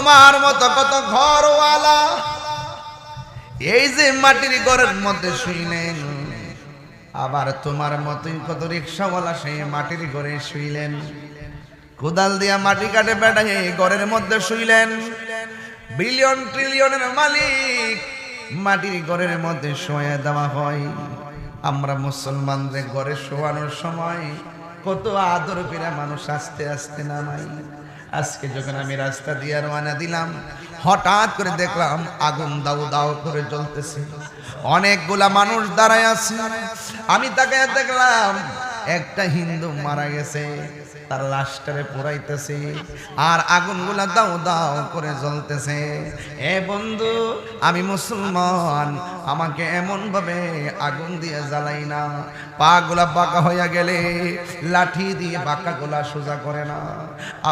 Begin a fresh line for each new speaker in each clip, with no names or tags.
তোমার মতো কত ঘরওয়ালা? এই যে মাটির ঘরের মধ্যে শুইলেন আবার তোমার মতোই কত রিক্সাওয়ালা সেই মাটির ঘরে শুইলেন। কোদাল দিয়া মাটি কাটে বেড়াই ঘরের মধ্যে শুইলেন। বিলিয়ন ট্রিলিয়নের মালিক মাটির ঘরের মধ্যে শোয়া দেওয়া হয়। আমরা মুসলমানদের ঘরে শোয়ানোর সময় কত আদর করে মানুষ আস্তে আস্তে নামাই। আজকে যখন আমি রাস্তা দিয়ে রওনা দিলাম, হঠাৎ করে দেখলাম আগুন দাউ দাউ করে জ্বলতেছে। অনেকগুলা মানুষ দাঁড়ায় আছে। আমি তাকে দেখলাম, একটা হিন্দু মারা গেছে। তার লাশটারে পোড়াইতেছে আর আগুনগুলা দাও দাও করে জ্বলতেছে। এ বন্ধু, আমি মুসলমান, আমাকে এমন ভাবে আগুন দিয়ে জ্বালাই না। পা গুলা বাঁকা হইয়া গেলে লাঠি দিয়ে বাঁকা গোলা সোজা করে না।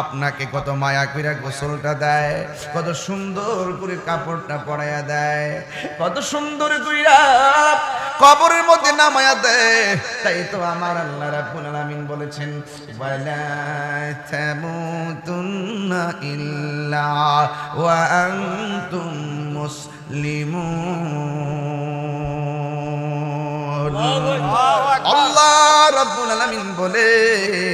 আপনাকে কত মায়া কইরা গোসলটা দেয়, কত সুন্দর করে কাপড়টা পরাইয়া দেয়, কত সুন্দর কইরা কবরের মধ্যে নামায়া দেয় তাই তো আমার আল্লাহ রাব্বুল আলামিন বলেছেন ওয়ালা তামুতুন্না ইল্লা ওয়া আনতুম মুসলিমুন। আল্লাহ রাব্বুল আলামিন বলেন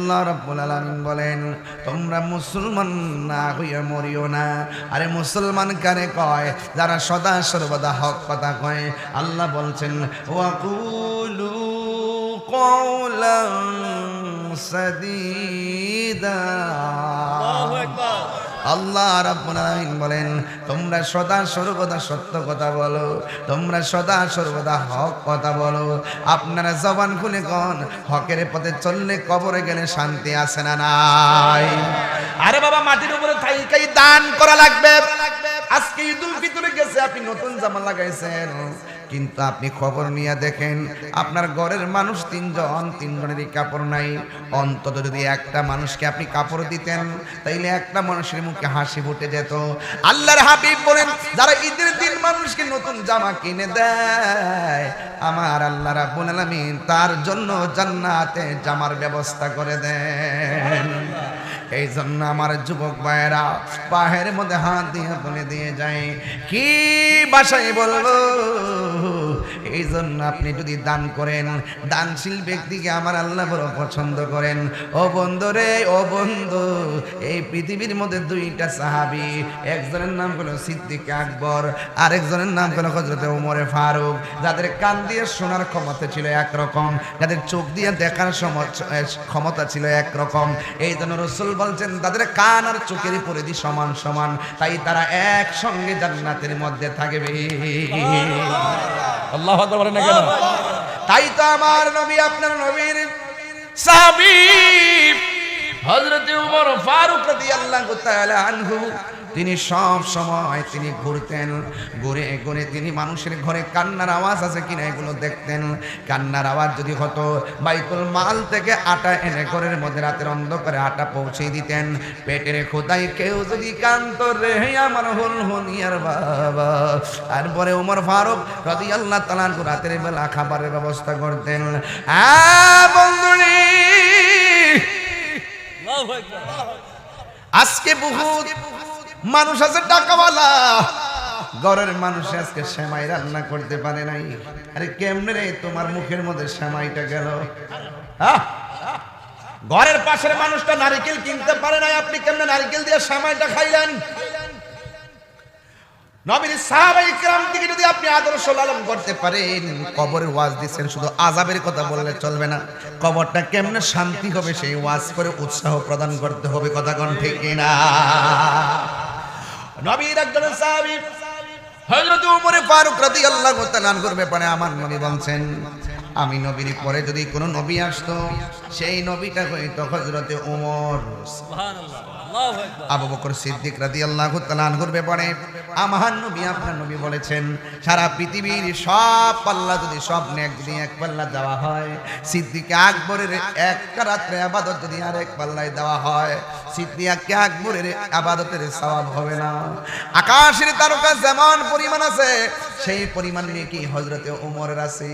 আল্লাহ রাব্বুল আলামিন বলেন, তোমরা মুসলমান না হইয়া মরিও না। আরে মুসলমান কারে কয়? যারা সদা সর্বদা হক কথা কয়। আল্লাহ বলছেন, ওয়াকুলু কওলান সাদীদা। আল্লাহ রাব্বুল আলামিন বলেন, তোমরা সদা সর্বদা সত্য কথা বলো, তোমরা সদা সর্বদা হক কথা বলো। আপনারা জবান খুলে কন, হকের পথে চললে কবরে গেলে শান্তি আসে না নাই? আরে বাবা, মাটির উপরে থাইকাই দান করা লাগবে। আজকে ঈদুল ফিতরে গেছে, আপনি নতুন জামা লাগাইছেন। কিন্তু আপনি খবর নিয়ে দেখেন, আপনার ঘরের মানুষ তিনজন, তিনজনেরই কাপড় নাই। অন্তত যদি একটা মানুষকে আপনি কাপড় দিতেন, তাইলে একটা মানুষের মুখে হাসি ফুটে যেত। আল্লাহর হাবিব বলেন, যারা ঈদের দিন মানুষকে নতুন জামা কিনে দেয়, আমার আল্লাহ রাব্বুল আলামিন তার জন্য জান্নাতে জামার ব্যবস্থা করে দেন। এই জন্য আমার যুবক ভাইয়েরা পাহের মধ্যে হাত দিয়ে বলে দিয়ে যায় কি বাসায় বলব? এই জন্য আপনি যদি দান করেন, দানশীল ব্যক্তিকে আমার আল্লাহ বড় পছন্দ করেন। ও বন্ধু রে, ও বন্ধু, এই পৃথিবীর মধ্যে দুইটা সাহাবি, একজনের নাম হলো সিদ্দিক আকবর, আরেকজনের নাম হলো হজরত উমরে ফারুক, যাদের কান দিয়ে শোনার ক্ষমতা ছিল একরকম, যাদের চোখ দিয়ে দেখার ক্ষমতা ছিল একরকম। এই জন্য রসুল বলছেন তাদের কান আর চোখের পরিধি সমান সমান তাই তারা একসঙ্গে জান্নাতের মধ্যে থাকবে।
আল্লাহ আকবার বলেন না কেন?
তাই তো আমার নবী আপনার নবীর সাহাবী হযরত উমর ফারুক রাদিয়াল্লাহু তাআলা আনহু তিনি সব সময় তিনি ঘুরতেন ঘুরে ঘুরে তিনি মানুষের ঘরে কান্নার আওয়াজ আছে কিনা এগুলো দেখতেন। কান্নার আওয়াজ যদি হতো বাইতুল মাল থেকে আটা এনে ঘরের মধ্যে রাতের অন্ধকারে আটা পৌঁছে দিতেন। পেটের খোদাই কেউ যদি কান্ত রে আমার হল হনিয়ার বাবা তারপরে উমর ফারুক রদি আল্লাহ তালান রাতের বেলা খাবারের ব্যবস্থা করতেন। বন্ধুরি আজকে বহুত মানুষ আছে টাকাওয়ালা ঘরের মানুষ আজকে শ্যামাই রান্না করতে পারে নাই। আরে কেমনে রে, তোমার মুখের মধ্যে শ্যামাইটা গেল? হ্যাঁ? ঘরের পাশের মানুষটা নারিকেল কিনতে পারে নাই, আপনি কেমনে নারিকেল দিয়ে শ্যামাইটা খাইলেন? সাহাবাই যদি আপনি আদর্শ করতে পারেন, কবরে ওয়াজ দিচ্ছেন, শুধু কথা চলবে না। কবরটা শান্তি হবে সেই ওয়াজ করে উৎসাহ প্রদান করতে হবে, কথা কন ঠিক না নবীর একজন সাহাবী হযরত উমর ফারুক রাদিয়াল্লাহু তাআলার ব্যাপারে আমার নবী বলছেন আমি নবীর পরে যদি কোনো নবী আসতো, সেই নবীটা হইতো
আল্লাহু আকবার
আবু বকর সিদ্দিক রাদিয়াল্লাহু তাআলা আনহুর ব্যাপারে আমার নবী আপনার নবী বলেছেন, সারা পৃথিবীর সব পাল্লা যদি সব নেক যদি এক পাল্লা দেওয়া হয়, সিদ্দিক আকবরের একটা রাত্রে আবাদত যদি আর এক পাল্লায় দেওয়া হয়, সিদ্দিক আকবরের আবাদতের সওয়াব হবে না। আকাশের তারকা যেমন পরিমাণ আছে সেই পরিমাণ নিয়ে কি হজরতে ওমরের আছে।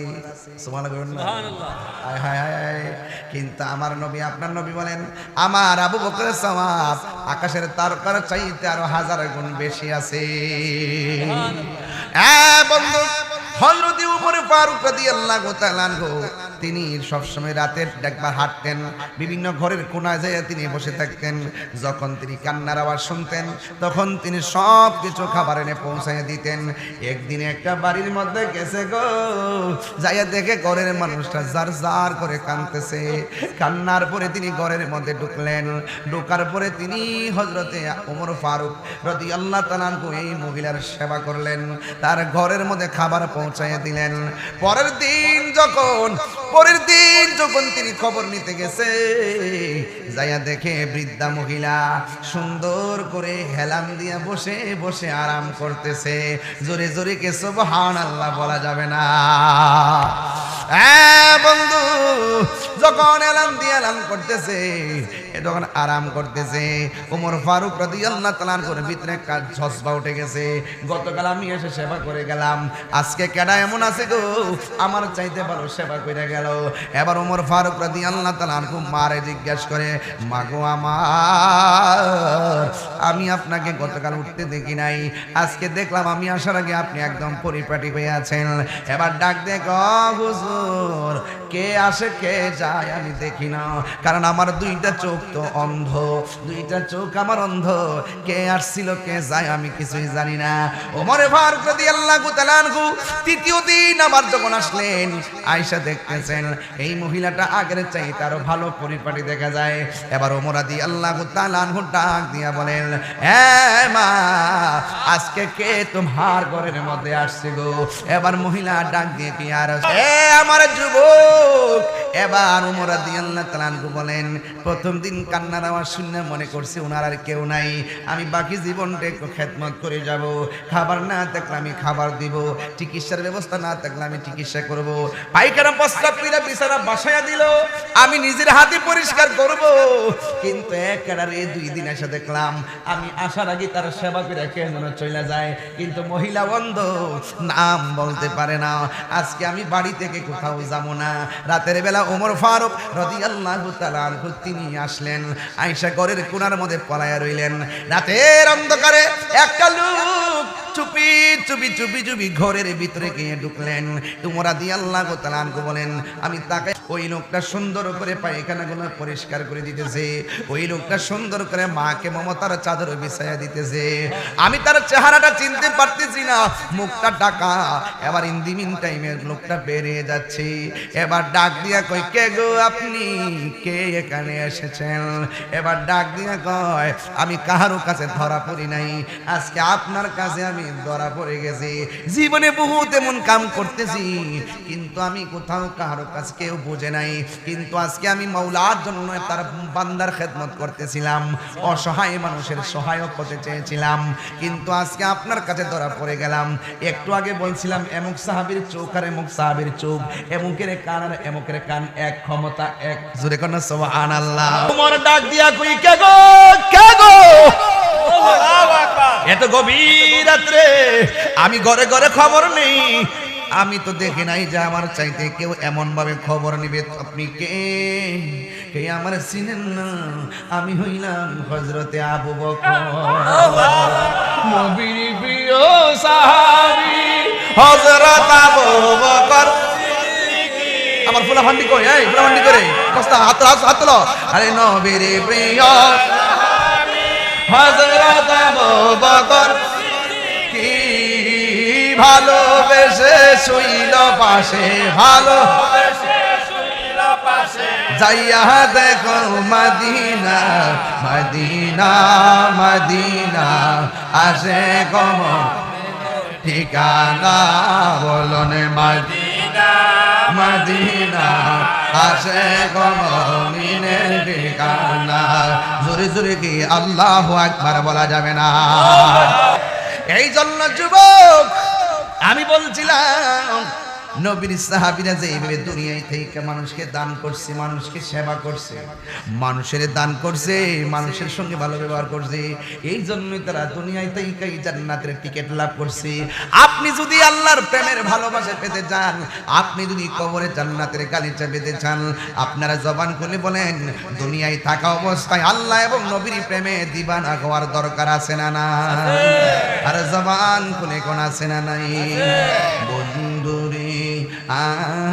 কিন্তু আমার নবী আপনার নবী বলেন আমার আবু বকরের সমাজ আকাশের তারকার চাইতে আরও হাজার গুণ বেশি আছে। হ্যাঁ বন্ধু হজরত উমর ফারুক রাদিয়াল্লাহু তাআলা তিনি সবসময় রাতের একবার হাঁটতেন, বিভিন্ন ঘরের কোনায় যায় তিনি বসে থাকতেন। যখন তিনি কান্নার আওয়াজ শুনতেন, তখন তিনি সব কিছু খাবার এনে পৌঁছায় দিতেন। একদিন একটা বাড়ির মধ্যে গেছে গো, যাইয়া দেখে ঘরের মানুষটা জার জার করে কাঁদতেছে। কান্নার পরে তিনি ঘরের মধ্যে ঢুকলেন। ঢোকার পরে তিনি হজরতে ওমর ফারুক রদি আল্লাহ তালানকু এই মহিলার সেবা করলেন। তার ঘরের মধ্যে খাবার পৌঁছাইয়া দিলেন। পরের দিন যখন পরের দিন যখন তিনি খবর নিতে গেছে, যাইয়া দেখে বৃদ্ধা মহিলা সুন্দর করে হেলাম দিয়া বসে বসে আরাম করতেছে। জোরে জোরে কে সব হান আল্লাহ বলা যাবে না। হ্যাঁ বন্ধু যখন এলাম দিয়ে এলাম করতেছে তখন আরাম করতেছে। ওমর ফারুক রাদি আল্লাহ তালার করে ভিতরে কাজ ঝসবা উঠে গেছে। গতকাল আমি এসে সেবা করে গেলাম। আজকে কেডা এমন আছে গো? আমার চাইতে ভালো সেবা করে গেল। এবার ওমর ফারুক রাদি আল্লাহ তালার খুব মারে জিজ্ঞেস করে মাগো আমার, আমি আপনাকে গতকাল উঠতে দেখি নাই। আজকে দেখলাম আমি আসার আগে আপনি একদম পরিপাটি হয়ে আছেন। এবার ডাক দেখ হুজুর, কে আসে, কে যায়, আমি দেখি না। কারণ আমার দুইটা চোখ তো অন্ধ। দুইটা চোখ আমার অন্ধ। কে আসছিল, কে যায়, আমি কিছুই জানি না। ওমরে ফারুক রাদিয়াল্লাহু তাআলা আনহু তৃতীয় দিন আবার যখন আসলেন, আয়েশা দেখতেছেন, এই মহিলাটা আগের চাইতে আরও ভালো পরিপাটি দেখা যায়। এবার ওমর রাদিয়াল্লাহু তাআলা আনহু ডাক দিয়া বলেন হ্যাঁ মা, আজকে কে তোমার ঘরের মধ্যে আসছে গো? এবার মহিলা ডাক দিয়ে কি আর এ আমার যুবক, এবার উমর রাদিয়াল্লাহু তাআলা আনহু বলেন, প্রথম দিন কান্নার আওয়াজ শুনে মনে করছি ওনার আর কেউ নাই। আমি বাকি জীবনটা একটু খেদমত করে যাব। খাবার না থাকলে আমি খাবার দিব। চিকিৎসার ব্যবস্থা না থাকলে আমি চিকিৎসা করব। পায়খানা প্রস্তাব কইরা বিছানা বাসায়া দিল, আমি নিজের হাতে পরিষ্কার করব। কিন্তু একেবারে দুই দিন এসে দেখলাম, আমি আসার আগে তার সেবা করে কেন চলে যায়। কিন্তু মহিলা বন্ধ নাম বলতে পারে না। আজকে আমি বাড়ি থেকে কোথাও যাব না। রাতের বেলা ওমর ফারুক রাদিয়াল্লাহু তাআলা আনহু, তিনি আসলেন, আয়েশা ঘরের কোণার মধ্যে পলায়া রইলেন। রাতের অন্ধকারে একটা লোক চুপি চুপি চুপি চুপি ঘরের ভিতরে গিয়ে ঢুকলেন। তোমরা দিয়ে আল্লাহ তালানকে বলেন, আমি তাকে ওই লোকটা সুন্দর করে পায়খানাগুলো পরিষ্কার করে দিতেছে। ওই লোকটা সুন্দর করে মাকে মমতার চাদর বিছাইয়া দিতেছে। আমি তার চেহারাটা চিনতে পারতেছি না। মুখটা ডাকা এবার ইন্দিমিন টাইমে লোকটা বেরিয়ে যাচ্ছে। এবার ডাক দিয়া কই কে গো আপনি? কে এখানে এসেছেন? এবার ডাক দিয়া কয়, আমি কাহারও কাছে ধরা পড়ি নাই। আজকে আপনার কাছে আমি ধরা পড়ে গেছি। জীবনে বহুত এমন কাম করতেছি, কিন্তু আমি কোথাও কাহারো কাছে কেউ বোঝে নাই। কিন্তু আজকে আমি মৌলার জন্য তার বান্দার খেদমত করতেছিলাম, অসহায় মানুষের সহায়ক হতে চেয়েছিলাম। কিন্তু আজকে আপনার কাছে ধরা পড়ে গেলাম। একটু আগে বলছিলাম, এমুক সাহাবির চোখ আর এমুক সাহাবির চোখ, এমুকের কান আর এমুকের কান এক ক্ষমতা এক। জোরে কোন সোহান আল্লাহ তোমার ডাক দিয়া কই, কে গো? কে গো? এত গভীর রাত্রে আমি ঘরে ঘরে খবর নেই। আমি তো দেখি নাই যে আমার চাইতে কেউ এমন ভাবে খবর নিবে। আপনি কে? কে আমার চিনেন না? আমি হইলাম হজরতে আবু বকর। নবীর প্রিয় সাহাবী। হযরত আবু বকর। আমার ফুলা ফান্ডি কই? এই ফুলা ফান্ডি করে। কস্তা হাত হাত হাত আরে নবীর প্রিয় হযরত আবু বকর কি ভালোবেসে শুইল পাশে, ভালো যাইয়া দেখো মদিনা মদিনা মদিনা, আসে কম ঠিকানা বলনে মদিনা। মদিনা। আসে কম মিনের ঠিকানা। জোরে জোরে কি আল্লাহ একবার বলা যাবে না। এই জন্য যুবক আমি বলছিলাম নবীর সাহাবীরা যে এইভাবে দুনিয়ায় থেকে মানুষকে দান করছে, মানুষকে সেবা করছে, মানুষের দান করছে, মানুষের সঙ্গে ভালো ব্যবহার করছে এই জন্যই তারা দুনিয়ায় থেকে জান্নাতের টিকিট লাভ করছে। আপনি যদি আল্লাহর প্রেমের ভালোবাসা পেতে চান, আপনি যদি কবরে জান্নাতের গালিচা পেতে চান, আপনারা জবান খুলে বলেন, দুনিয়ায় থাকা অবস্থায় আল্লাহ এবং নবীর প্রেমে দিবানা হওয়ার দরকার আছে না না আর জবান খুলে কোন আছে না নাই? বন্ধুরে আমার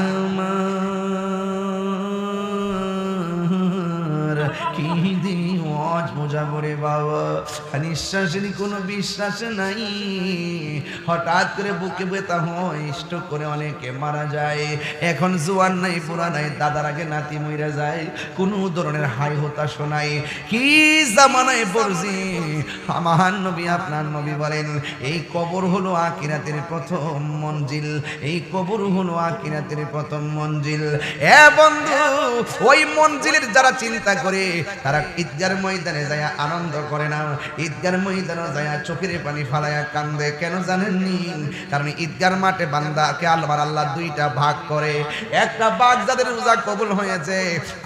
কি অজ মজা করে বাবা? নিঃশ্বাসেরই কোনো বিশ্বাস নাই। হঠাৎ করে বুকে বেতা হয় করে অনেকে মারা যায়। এখন জোয়ান নাই পুরা নাই, দাদার আগে নাতি মইরা যায়। কোনো ধরনের হাই হতাশ নাই। কি জামানায় পড়ছি? আমার নবী, আপনার নবী বলেন, এই কবর হলো আকিরাতের প্রথম মঞ্জিল। এই কবর হলো আকিরাতের প্রথম মঞ্জিল। এ বন্ধু, ওই মঞ্জিলের যারা চিন্তা করে, তারা ঈদগার ময়দানে যায়, আনন্দ করে না। ঈদগার ময়দানে যায় চোখের পানি ফালায়া কান্দে। কেন জানেননি? কারণ ঈদগার মাঠে বান্দাকে আল্লাহর আল্লাহ দুইটা ভাগ করে। একটা বাঘ যাদের রোজা কবুল হয়েছে,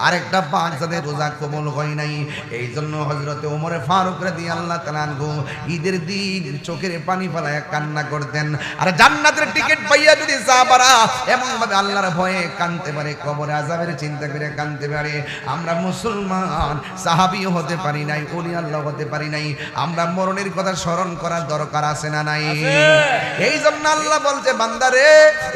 আরেকটা বাঘ যাদের রোজা কবুল হয় নাই। এই জন্য হজরতে ওমরে ফারুক রাদি আল্লাহ তালানহু ঈদের দিন চোখের পানি ফালায়া কান্না করতেন। আর জান্নাতের টিকিট পাইয়া যদি সাহাবারা এমন ভাবে আল্লাহর ভয়ে কানতে পারে, কবরে আজাবের চিন্তা করে কানতে পারে, আমরা মুসলমান, সাহাবিও হতে পারি নাই ওলি আল্লাহ হতে পারি নাই। আমরা মরণের কথা স্মরণ করার দরকার আছে না নাই? এই জন্য আল্লাহ বলছে বান্দারে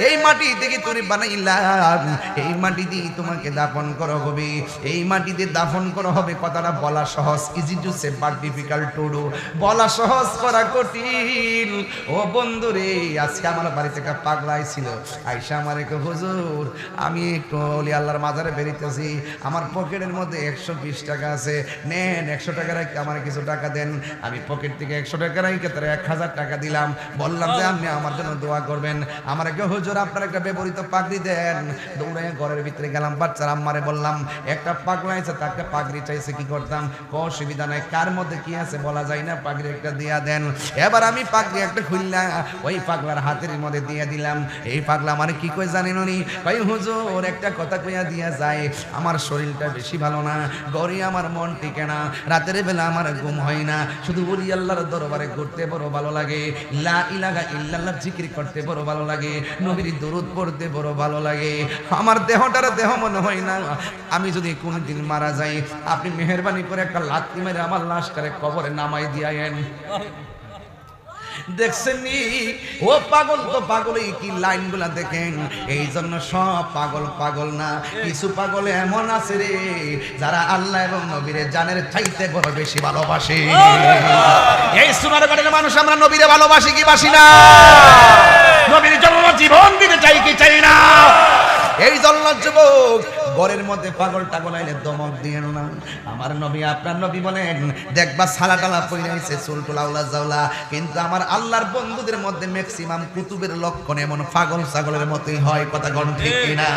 এই মাটি থেকে তুমি বানাইলাম। এই মাটি দিয়ে তোমাকে দাফন করা হবে। এই মাটিতে দাফন করা হবে। কথাটা বলা সহজ easy to say but difficult to do বলা সহজ করা কঠিন। ও বন্ধুরে আজকে আমার বাড়িতে একটা পাগলা ছিল আইসা আমার এক হুজুর আমি একটু অলি আল্লাহর মাজারে বেরিতেছি। আমার পকেটের মধ্যে একশো বিশ টাকা আছে। নেন একশো টাকা রাখতে আমার কিছু টাকা দেন। আমি পকেট থেকে একশো টাকা রাখতে তার এক হাজার টাকা দিলাম। বললাম যে, আপনি আমার জন্য দোয়া করবেন। আমার একটা হুজুর, আপনার একটা ব্যবহৃত পাগড়ি দেন। দৌড়ে ঘরের ভিতরে গেলাম। বাচ্চার আম্মারে বললাম, একটা পাগলা আছে তাকে পাগড়ি চাইছে, কি করতাম? ক অসুবিধা নাই, কার মধ্যে কি আছে বলা যায় না, পাগড়ি একটা দিয়া দেন। এবার আমি পাগড়ি একটা খুললাম ওই পাগলার হাতের মধ্যে দিয়ে দিলাম। এই পাগলা আমার কি কই জানেন উনি? ভাই হুজুর, একটা কথা কইয়া দিয়া যায়, আমার শরীরটা বেশি ভালো না, গড়ি আমার মন টিকে না, রাতের বেলা আমার ঘুম হয় না শুধু বলি আল্লাহর দরবারে ঘুরতে বড় ভালো লাগে। লা ইলাহা জিকির করতে বড় ভালো লাগে। নবীর দরুদ পড়তে বড় ভালো লাগে। আমার দেহটার দেহ মনে হয় না। আমি যদি কোনদিন মারা যাই, আপনি মেহরবানি করে একটা লাত্তি মেরে আমার লাশটারে কবরে নামাই দিয়ায়েন। দেখছেন ও পাগল তো পাগলই, কি লাইনগুলা দেখেন? এই জন্য সব পাগল পাগল না। কিছু পাগল এমন আছে রে, যারা আল্লাহ এবং নবীরে জানের চাইতে বড় বেশি ভালোবাসে। এই সুনারগড়ের মানুষ আমরা নবীরে ভালোবাসি কি বাসি না? নবীর জন্য জীবন দিতে চাই কি চাই না? এই জন্য যুবক ঘরের মধ্যে পাগল টাগল আইলে দমক দিয়ে না। আমার নবী, আপনার নবী বলেন, দেখবা সালা টালা পইরাইছে চুল টুলাউলা জাউলা। কিন্তু আমার আল্লাহর বন্ধুদের মধ্যে ম্যাক্সিমাম কুতুবের লক্ষণ এমন পাগল ছাগলের মতোই হয়, কথা গণ ঠিক কিনা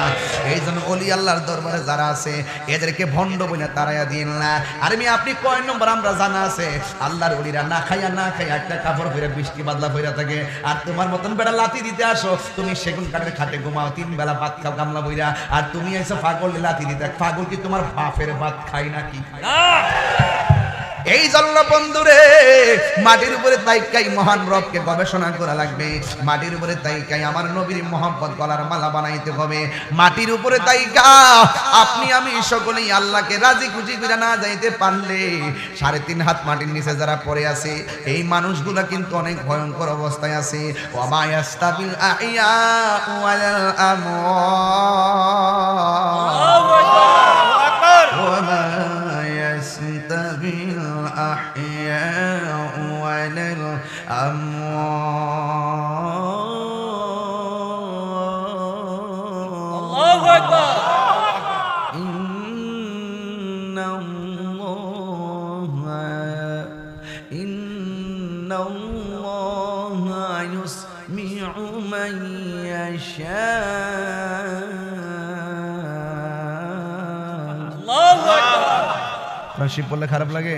এই জন্য অলি আল্লাহর দরবারে যারা আছে, এদেরকে ভণ্ড বলে তারাইয়া দিন না। আর আমি আপনি কয় নম্বর আমরা জানা আছে? আল্লাহর অলিরা না খাইয়া না খাইয়া একটা কাপড় পরে বৃষ্টি বাদলা পইরা থাকে। আর তোমার মতন বেড়া লাতি দিতে আসো, তুমি সেগুন কাঠের খাটে ঘুমাও, তিন বেলা ভাত খাও, গামলা বইরা আর তুমি এসে পাগল লাতি দিতে। পাগল কি তোমার বাপের ভাত খাই নাকি?
না!
এই জন্য বন্ধুরে, মাটির উপরে তাইকাই মহান রবকে গবেষণা করা লাগবে। মাটির উপরে তাইকাই আমার নবীর মোহাম্মদ গলার মালা বানাইতে হবে। মাটির উপরে তাইকা, আপনি আমি সকলেই আল্লাহকে রাজি খুশি করে না যাইতে পারলে। সাড়ে তিন হাত মাটির নিচে যারা পড়ে আছে, এই মানুষগুলা কিন্তু অনেক ভয়ঙ্কর অবস্থায় আছে। আমওয়াত الأموات
আল্লাহু আকবার
إن الله إن الله يسمع من يشاء
আল্লাহু আকবার
নসিব বললে খারাপ লাগে